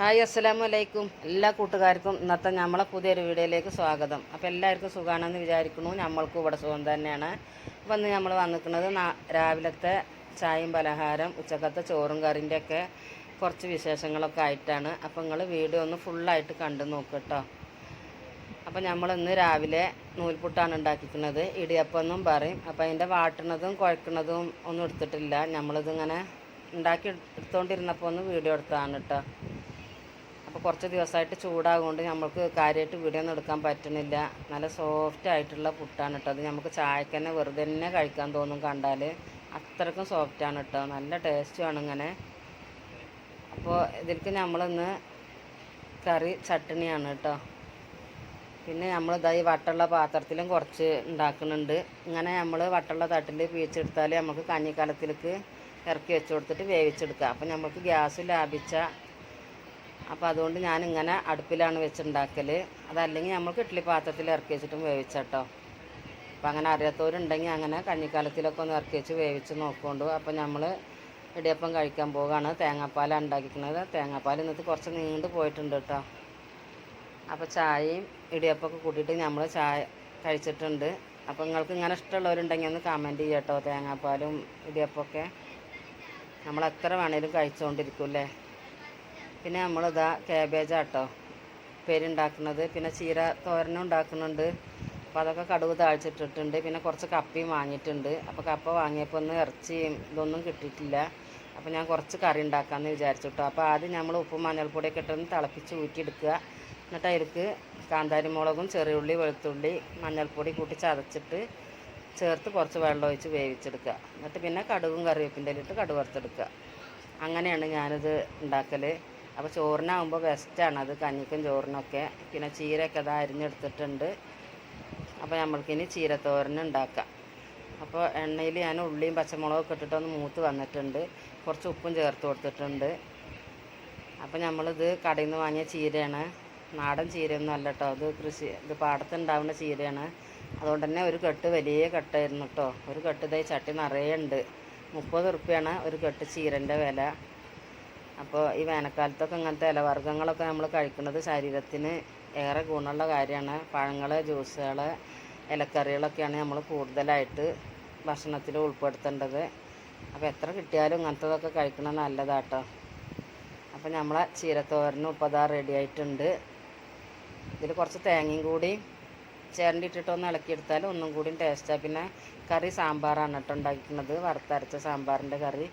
Hi അസ്സലാമു അലൈക്കും. എല്ലാ കൂട്ടുകാർക്കും ഇന്നത്തെ നമ്മളെ പുതിയൊരു വീഡിയോയിലേക്ക് സ്വാഗതം. അപ്പോൾ എല്ലാവർക്കും സുഖമാണെന്ന് വിചാരിക്കുന്നു. നമ്മൾക്കും ഇവിടെ സുഖം തന്നെയാണ്. അപ്പോൾ ഇന്ന് നമ്മൾ വന്നിരിക്കുന്നത് രാവിലത്തെ ചായയും പലഹാരം ഉച്ചക്കത്തെ ചോറും കറിന്റെ ഒക്കെ കുറച്ച് വിശേഷങ്ങളൊക്കെ ആയിട്ടാണ്. അപ്പോൾ നിങ്ങൾ വീഡിയോ ഒന്ന് ഫുള്ളായിട്ട് കണ്ടു നോക്കുക കേട്ടോ നമ്മൾ ഇന്ന് രാവിലെ നൂൽപുട്ടാണ് ഉണ്ടാക്കിക്കുന്നത്. ഇടിയപ്പമെന്നും പറയും. അപ്പോൾ അതിന്റെ വാട്ടണതും കുഴക്കുന്നതും ഒന്നും എടുത്തിട്ടില്ല. നമ്മളിതിങ്ങനെ ഉണ്ടാക്കി എടുത്തുകൊണ്ടിരുന്നപ്പോൾ ഒന്ന് വീഡിയോ എടുത്തതാണ് കേട്ടോ അപ്പോൾ കുറച്ച് ദിവസമായിട്ട് ചൂടാകൊണ്ട് നമുക്ക് കാര്യമായിട്ട് വീഡിയോ എടുക്കാൻ പറ്റുന്നില്ല നല്ല സോഫ്റ്റ് ആയിട്ടുള്ള പുട്ടാണ് കേട്ടോ അത് നമുക്ക് ചായക്ക് തന്നെ വെറുതെ തന്നെ കഴിക്കാൻ തോന്നും കണ്ടാൽ അത്രക്കും സോഫ്റ്റാണ് കേട്ടോ നല്ല ടേസ്റ്റുമാണ് ഇങ്ങനെ. അപ്പോൾ ഇതിലേക്ക് നമ്മളിന്ന് കറി ചട്ടണിയാണ് കേട്ടോ പിന്നെ നമ്മൾ ഇതാ ഈ വട്ടുള്ള പാത്രത്തിലും കുറച്ച് ഉണ്ടാക്കുന്നുണ്ട്. ഇങ്ങനെ നമ്മൾ വട്ടുള്ള തട്ടിൽ പീച്ചെടുത്താൽ നമുക്ക് കഞ്ഞിക്കാലത്തിലേക്ക് ഇറക്കി വെച്ച് കൊടുത്തിട്ട് വേവിച്ചെടുക്കാം അപ്പം നമുക്ക് ഗ്യാസ് ലാഭിച്ച അപ്പോൾ അതുകൊണ്ട് ഞാൻ ഇങ്ങനെ അടുപ്പിലാണ് വെച്ചുണ്ടാക്കൽ അതല്ലെങ്കിൽ നമുക്ക് ഇഡ്ഡലി പാത്രത്തിൽ ഇറക്കി വെച്ചിട്ടും വേവിച്ചട്ടോ അപ്പം അങ്ങനെ അറിയാത്തവരുണ്ടെങ്കിൽ അങ്ങനെ കഞ്ഞിക്കാലത്തിലൊക്കെ ഒന്ന് ഇറക്കി വെച്ച് വേവിച്ച് നോക്കുകൊണ്ട് അപ്പോൾ നമ്മൾ ഇടിയപ്പം കഴിക്കാൻ പോവുകയാണ്. തേങ്ങാപ്പാലാണ് ഉണ്ടാക്കിക്കുന്നത് തേങ്ങാപ്പാൽ ഇന്നത്തെ കുറച്ച് നീണ്ടു പോയിട്ടുണ്ട് കേട്ടോ അപ്പോൾ ചായയും ഇടിയപ്പമൊക്കെ കൂട്ടിയിട്ട് നമ്മൾ ചായ കഴിച്ചിട്ടുണ്ട്. അപ്പോൾ നിങ്ങൾക്ക് ഇങ്ങനെ ഇഷ്ടമുള്ളവരുണ്ടെങ്കിൽ ഒന്ന് കമന്റ് ചെയ്യാം കേട്ടോ തേങ്ങാപ്പാലും ഇടിയപ്പമൊക്കെ നമ്മൾ എത്ര വേണേലും കഴിച്ചുകൊണ്ടിരിക്കും പിന്നെ നമ്മളിതാ ക്യാബേജ് ആട്ടോ. പേരുണ്ടാക്കുന്നത് പിന്നെ ചീര തോരനും ഉണ്ടാക്കുന്നുണ്ട്. അപ്പോൾ അതൊക്കെ കടുവ് താഴ്ച്ചിട്ടിട്ടുണ്ട് പിന്നെ കുറച്ച് കപ്പയും വാങ്ങിയിട്ടുണ്ട്. അപ്പോൾ കപ്പ വാങ്ങിയപ്പോൾ ഒന്ന് ഇറച്ചിയും ഇതൊന്നും കിട്ടിയിട്ടില്ല. അപ്പോൾ ഞാൻ കുറച്ച് കറി ഉണ്ടാക്കാമെന്ന് വിചാരിച്ചു കേട്ടോ അപ്പോൾ ആദ്യം നമ്മൾ ഉപ്പും മഞ്ഞൾപ്പൊടിയൊക്കെ ഇട്ടൊന്ന് തിളപ്പിച്ച് ഊറ്റിയെടുക്കുക. എന്നിട്ട് അതിലേക്ക് കാന്താരി മുളകും ചെറിയുള്ളി വെളുത്തുള്ളി മഞ്ഞൾപ്പൊടി കൂട്ടി ചതച്ചിട്ട് ചേർത്ത് കുറച്ച് വെള്ളം ഒഴിച്ച് വേവിച്ചെടുക്കുക. എന്നിട്ട് പിന്നെ കടുകും കറിവേപ്പിന്റെ ഇട്ട് കടുവറുത്തെടുക്കുക അങ്ങനെയാണ് ഞാനിത് ഉണ്ടാക്കൽ അപ്പോൾ ചോറിനാകുമ്പോൾ ബെസ്റ്റാണ് അത് കഞ്ഞിക്കും ചോറിനൊക്കെ. പിന്നെ ചീരയൊക്കെ അതാ അരിഞ്ഞെടുത്തിട്ടുണ്ട്. അപ്പോൾ നമ്മൾക്കിനി ചീരത്തോരനുണ്ടാക്കാം അപ്പോൾ എണ്ണയിൽ ഞാൻ ഉള്ളിയും പച്ചമുളകൊക്കെ ഇട്ടിട്ടൊന്ന് മൂത്ത് വന്നിട്ടുണ്ട്. കുറച്ച് ഉപ്പും ചേർത്ത് കൊടുത്തിട്ടുണ്ട്. അപ്പോൾ നമ്മളിത് കടയിൽ നിന്ന് വാങ്ങിയ ചീരയാണ്. നാടൻ ചീരയൊന്നും അല്ല കേട്ടോ അത് കൃഷി ഇത് പാടത്തുണ്ടാവുന്ന ചീരയാണ്. അതുകൊണ്ട് തന്നെ ഒരു കെട്ട് വലിയ കെട്ടായിരുന്നു കേട്ടോ ഒരു കെട്ട് ഇതായി ചട്ടി നിറയെ ഉണ്ട്. മുപ്പത് ഉറുപ്പ്യാണ് ഒരു കെട്ട് ചീരന്റെ വില. അപ്പോൾ ഈ വേനൽക്കാലത്തൊക്കെ ഇങ്ങനത്തെ ഇലവർഗങ്ങളൊക്കെ നമ്മൾ കഴിക്കുന്നത് ശരീരത്തിന് ഏറെ ഗുണമുള്ള കാര്യമാണ്. പഴങ്ങൾ ജ്യൂസുകൾ ഇലക്കറികളൊക്കെയാണ് നമ്മൾ കൂടുതലായിട്ട് ഭക്ഷണത്തിൽ ഉൾപ്പെടുത്തേണ്ടത്. അപ്പോൾ എത്ര കിട്ടിയാലും ഇങ്ങനത്തതൊക്കെ കഴിക്കണം നല്ലതാട്ടോ. അപ്പോൾ നമ്മളെ ചീരത്തോരനും ഇപ്പോൾ അതാ റെഡി ആയിട്ടുണ്ട്. ഇതിൽ കുറച്ച് തേങ്ങയും കൂടി ചേരണ്ടി ഒന്ന് ഇളക്കിയെടുത്താൽ ഒന്നും കൂടി ടേസ്റ്റാണ് പിന്നെ കറി സാമ്പാറാണ് കേട്ടോ ഉണ്ടാക്കിക്കുന്നത് വറുത്തരച്ച സാമ്പാറിന്റെ കറി.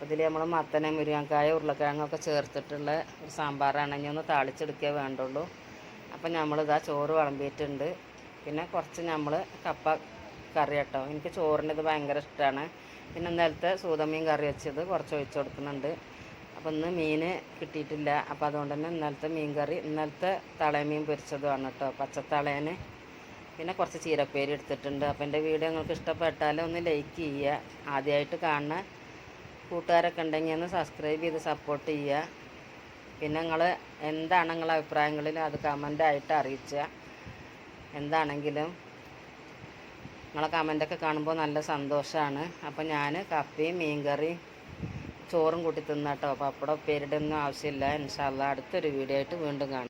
അപ്പോൾ ഇതിൽ നമ്മൾ മത്തന മുരിങ്ങക്കായ ഉരുളക്കിഴങ്ങൊക്കെ ചേർത്തിട്ടുള്ള ഒരു സാമ്പാറാണ്. ഇനി ഒന്ന് താളിച്ചെടുക്കേ വേണ്ടുള്ളൂ. അപ്പോൾ നമ്മളിതാ ചോറ് വിളമ്പിയിട്ടുണ്ട്. പിന്നെ കുറച്ച് നമ്മൾ കപ്പ കറി കേട്ടോ. എനിക്ക് ചോറിന്റെ ഇത് ഭയങ്കര ഇഷ്ടമാണ് പിന്നെ ഇന്നലത്തെ സൂതമീൻ കറി വെച്ചത് കുറച്ച് ഒഴിച്ചു കൊടുക്കുന്നുണ്ട്. അപ്പോൾ ഇന്ന് മീൻ കിട്ടിയിട്ടില്ല. അപ്പോൾ അതുകൊണ്ട് തന്നെ ഇന്നലത്തെ മീൻ കറി ഇന്നലത്തെ തളയമീൻ പൊരിച്ചതുമാണ് കേട്ടോ പച്ചത്തളേന്. പിന്നെ കുറച്ച് ചീരപ്പേരി എടുത്തിട്ടുണ്ട്. അപ്പോൾ എന്റെ വീഡിയോ നിങ്ങൾക്ക് ഇഷ്ടപ്പെട്ടാൽ ഒന്ന് ലൈക്ക് ചെയ്യുക. ആദ്യമായിട്ട് കാണുന്ന കൂട്ടുകാരൊക്കെ ഉണ്ടെങ്കിൽ ഒന്ന് സബ്സ്ക്രൈബ് ചെയ്ത് സപ്പോർട്ട് ചെയ്യുക. പിന്നെ നിങ്ങൾ എന്താണ് നിങ്ങളെ അഭിപ്രായങ്ങളിൽ അത് കമന്റായിട്ട് അറിയിക്കുക എന്താണെങ്കിലും നിങ്ങളെ കമന്റൊക്കെ കാണുമ്പോൾ നല്ല സന്തോഷമാണ്. അപ്പോൾ ഞാൻ കപ്പയും മീൻകറിയും ചോറും കൂട്ടി തിന്നാട്ടോ. അപ്പോൾ ഉപ്പേരിയുടെ ഒന്നും ആവശ്യമില്ല. ഇൻഷാല്ല അടുത്തൊരു വീഡിയോ ആയിട്ട് വീണ്ടും കാണാം.